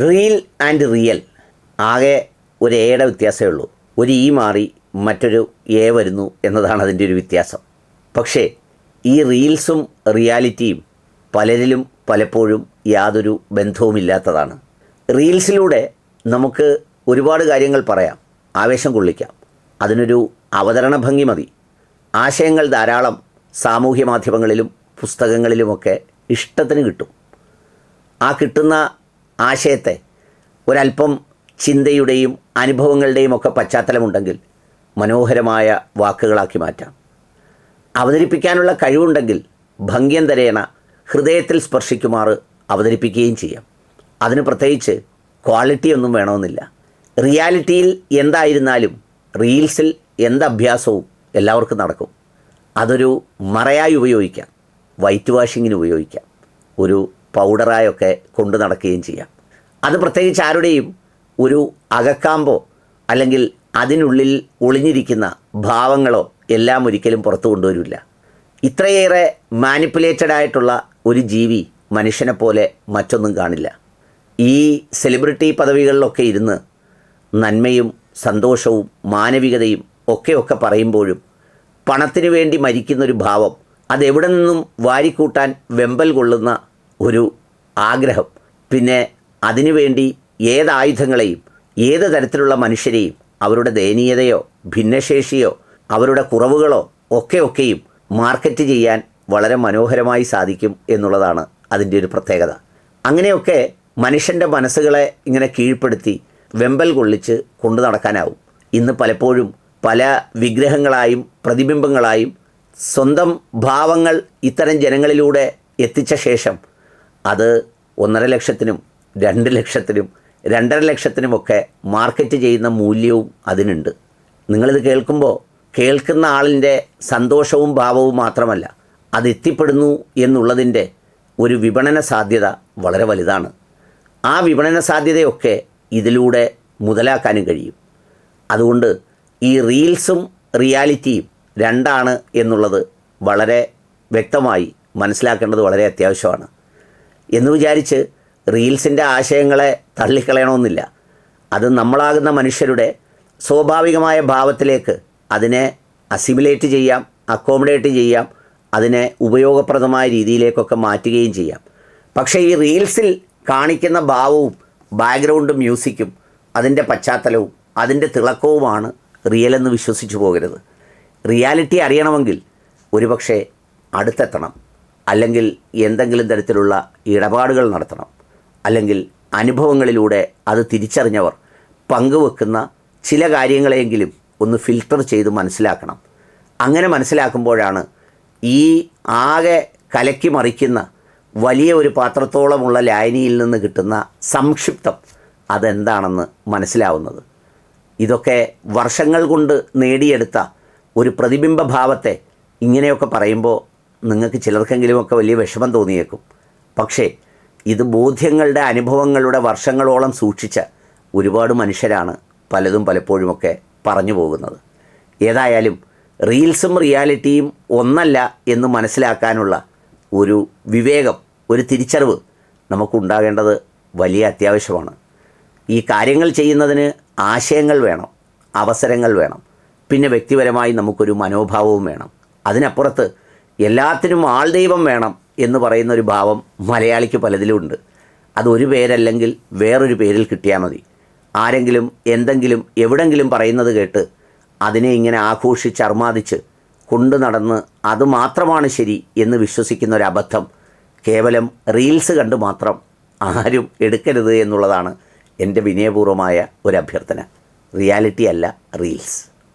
Reel and real ആകെ ഒരു എയുടെ വ്യത്യാസമേ ഉള്ളൂ. ഒരു ഈ മാറി മറ്റൊരു എ വരുന്നു എന്നതാണ് അതിന്റെ ഒരു വ്യത്യാസം. പക്ഷേ ഈ റീൽസും റിയാലിറ്റിയും പലരിലും പലപ്പോഴും യാതൊരു ബന്ധവുമില്ലാത്തതാണ്. റീൽസിലൂടെ നമുക്ക് ഒരുപാട് കാര്യങ്ങൾ പറയാം. ആവേശം കൊള്ളിക്കാം. അതിനൊരു അവതരണ ഭംഗി മതി. ആശയങ്ങൾ ധാരാളം സാമൂഹ്യ മാധ്യമങ്ങളിലും പുസ്തകങ്ങളിലുമൊക്കെ ഇഷ്ടത്തിന് കിട്ടും. ആ കിട്ടുന്ന ആശയത്തെ ഒരല്പം ചിന്തയുടെയും അനുഭവങ്ങളുടെയും ഒക്കെ പശ്ചാത്തലമുണ്ടെങ്കിൽ മനോഹരമായ വാക്കുകളാക്കി മാറ്റാം. അവതരിപ്പിക്കാനുള്ള കഴിവുണ്ടെങ്കിൽ ഭംഗ്യം തരേണ ഹൃദയത്തിൽ സ്പർശിക്കുമാറ് അവതരിപ്പിക്കുകയും ചെയ്യാം. അതിന് പ്രത്യേകിച്ച് ക്വാളിറ്റി ഒന്നും വേണമെന്നില്ല. റിയാലിറ്റിയിൽ എന്തായിരുന്നാലും റീൽസിൽ എന്ത് അഭ്യാസവും എല്ലാവർക്കും നടക്കും. അതൊരു മറയായി ഉപയോഗിക്കാം. വൈറ്റ് വാഷിങ്ങിന് ഉപയോഗിക്കാം. ഒരു പൗഡറായൊക്കെ കൊണ്ടു നടക്കുകയും ചെയ്യാം. അത് പ്രത്യേകിച്ച് ആരുടെയും ഒരു അകക്കാമ്പോ അല്ലെങ്കിൽ അതിനുള്ളിൽ ഒളിഞ്ഞിരിക്കുന്ന ഭാവങ്ങളോ എല്ലാം ഒരിക്കലും പുറത്തു കൊണ്ടുവരില്ല. ഇത്രയേറെ മാനിപ്പുലേറ്റഡ് ആയിട്ടുള്ള ഒരു ജീവി മനുഷ്യനെ പോലെ മറ്റൊന്നും കാണില്ല. ഈ സെലിബ്രിറ്റി പദവികളിലൊക്കെ ഇരുന്ന് നന്മയും സന്തോഷവും മാനവികതയും ഒക്കെ ഒക്കെ പറയുമ്പോഴും പണത്തിനു വേണ്ടി മരിക്കുന്നൊരു ഭാവം അതെവിടെ നിന്നും വാരിക്കൂട്ടാൻ വെമ്പൽ കൊള്ളുന്ന ഒരു ആഗ്രഹം. പിന്നെ അതിനുവേണ്ടി ഏതായുധങ്ങളെയും ഏത് തരത്തിലുള്ള മനുഷ്യരെയും അവരുടെ ദയനീയതയോ ഭിന്നശേഷിയോ അവരുടെ കുറവുകളോ ഒക്കെ ഒക്കെയും മാർക്കറ്റ് ചെയ്യാൻ വളരെ മനോഹരമായി സാധിക്കും എന്നുള്ളതാണ് അതിന്റെ ഒരു പ്രത്യേകത. അങ്ങനെയൊക്കെ മനുഷ്യന്റെ മനസ്സുകളെ ഇങ്ങനെ കീഴ്പ്പെടുത്തി വെമ്പൽ കൊള്ളിച്ച് കൊണ്ടു നടക്കാനാവും. ഇന്ന് പലപ്പോഴും പല വിഗ്രഹങ്ങളായും പ്രതിബിംബങ്ങളായും സ്വന്തം ഭാവങ്ങൾ ഇത്തരം ജനങ്ങളിലൂടെ എത്തിച്ച ശേഷം അത് ഒന്നര ലക്ഷത്തിനും രണ്ട് ലക്ഷത്തിനും രണ്ടര ലക്ഷത്തിനുമൊക്കെ മാർക്കറ്റ് ചെയ്യുന്ന മൂല്യവും അതിനുണ്ട്. നിങ്ങളിത് കേൾക്കുമ്പോൾ കേൾക്കുന്ന ആളിന്റെ സന്തോഷവും ഭാവവും മാത്രമല്ല അത് എത്തിപ്പെടുന്നു എന്നുള്ളതിന്റെ ഒരു വിപണന സാധ്യത വളരെ വലുതാണ്. ആ വിപണന സാധ്യതയൊക്കെ ഇതിലൂടെ മുതലാക്കാനും കഴിയും. അതുകൊണ്ട് ഈ റീൽസും റിയാലിറ്റിയും രണ്ടാണ് എന്നുള്ളത് വളരെ വ്യക്തമായി മനസ്സിലാക്കേണ്ടത് വളരെ അത്യാവശ്യമാണ്. എന്ന് വിചാരിച്ച് റീൽസിന്റെ ആശയങ്ങളെ തള്ളിക്കളയണമെന്നില്ല. അത് നമ്മളാകുന്ന മനുഷ്യരുടെ സ്വാഭാവികമായ ഭാവത്തിലേക്ക് അതിനെ അസിമുലേറ്റ് ചെയ്യാം അക്കോമഡേറ്റ് ചെയ്യാം അതിനെ ഉപയോഗപ്രദമായ രീതിയിലേക്കൊക്കെ മാറ്റുകയും ചെയ്യാം. പക്ഷേ ഈ റീൽസിൽ കാണിക്കുന്ന ഭാവവും ബാക്ക്ഗ്രൗണ്ട് മ്യൂസിക്കും അതിന്റെ പശ്ചാത്തലവും അതിന്റെ തിളക്കവുമാണ് റിയലെന്ന് വിശ്വസിച്ചു പോകരുത്. റിയാലിറ്റി അറിയണമെങ്കിൽ ഒരുപക്ഷെ അടുത്തെത്തണം. അല്ലെങ്കിൽ എന്തെങ്കിലും തരത്തിലുള്ള ഇടപാടുകൾ നടത്തണം. അല്ലെങ്കിൽ അനുഭവങ്ങളിലൂടെ അത് തിരിച്ചറിഞ്ഞവർ പങ്കുവെക്കുന്ന ചില കാര്യങ്ങളെങ്കിലും ഒന്ന് ഫിൽട്ടർ ചെയ്ത് മനസ്സിലാക്കണം. അങ്ങനെ മനസ്സിലാക്കുമ്പോഴാണ് ഈ ആകെ കലക്കി മറിക്കുന്ന വലിയ ഒരു പാത്രത്തോളമുള്ള ലായനിയിൽ നിന്ന് കിട്ടുന്ന സംക്ഷിപ്തം അതെന്താണെന്ന് മനസ്സിലാവുന്നത്. ഇതൊക്കെ വർഷങ്ങൾ കൊണ്ട് നേടിയെടുത്ത ഒരു പ്രതിബിംബ ഭാവത്തെ ഇങ്ങനെയൊക്കെ പറയുമ്പോൾ നിങ്ങൾക്ക് ചിലർക്കെങ്കിലുമൊക്കെ വലിയ വിഷമം തോന്നിയേക്കും. പക്ഷേ ഇത് ബോധ്യങ്ങളുടെ അനുഭവങ്ങളുടെ വർഷങ്ങളോളം സൂക്ഷിച്ച ഒരുപാട് മനുഷ്യരാണ് പലതും പലപ്പോഴുമൊക്കെ പറഞ്ഞു പോകുന്നത്. ഏതായാലും റീൽസും റിയാലിറ്റിയും ഒന്നല്ല എന്ന് മനസ്സിലാക്കാനുള്ള ഒരു വിവേകം ഒരു തിരിച്ചറിവ് നമുക്കുണ്ടാകേണ്ടത് വലിയ അത്യാവശ്യമാണ്. ഈ കാര്യങ്ങൾ ചെയ്യുന്നതിന് ആശയങ്ങൾ വേണം അവസരങ്ങൾ വേണം. പിന്നെ വ്യക്തിപരമായി നമുക്കൊരു മനോഭാവവും വേണം. അതിനപ്പുറത്ത് എല്ലാത്തിനും ആൾദൈവം വേണം എന്ന് പറയുന്ന ഒരു ഭാവം മലയാളിക്ക് പലതിലുമുണ്ട് അതൊരു പേരല്ലെങ്കിൽ വേറൊരു പേരിൽ കിട്ടിയാൽ മതി. ആരെങ്കിലും എന്തെങ്കിലും എവിടെങ്കിലും പറയുന്നത് കേട്ട് അതിനെ ഇങ്ങനെ ആഘോഷിച്ച് അർമാദിച്ച് കൊണ്ടു നടന്ന് അത് മാത്രമാണ് ശരി എന്ന് വിശ്വസിക്കുന്ന ഒരു അബദ്ധം കേവലം റീൽസ് കണ്ട് മാത്രം ആരും എടുക്കരുത് എന്നുള്ളതാണ് എന്റെ വിനയപൂർവമായ ഒരു അഭ്യർത്ഥന. റിയാലിറ്റി അല്ല റീൽസ്.